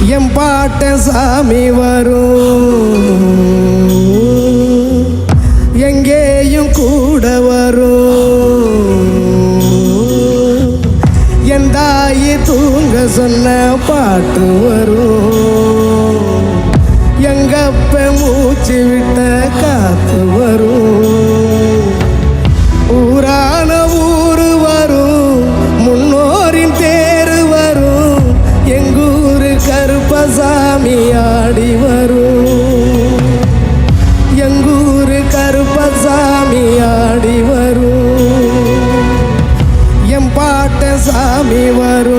M பாட்ட சாமி வரும். எங்கேயும் கூட வரும். என் தாயி தூங்க சொன்ன பாட்டு வரும். எங்கப்ப மூச்சு விட்டு சாமி ஆடி வரும். எங்கூரு கருப்பசாமி ஆடி வரும். எம் பாட்ட சாமி வரும்.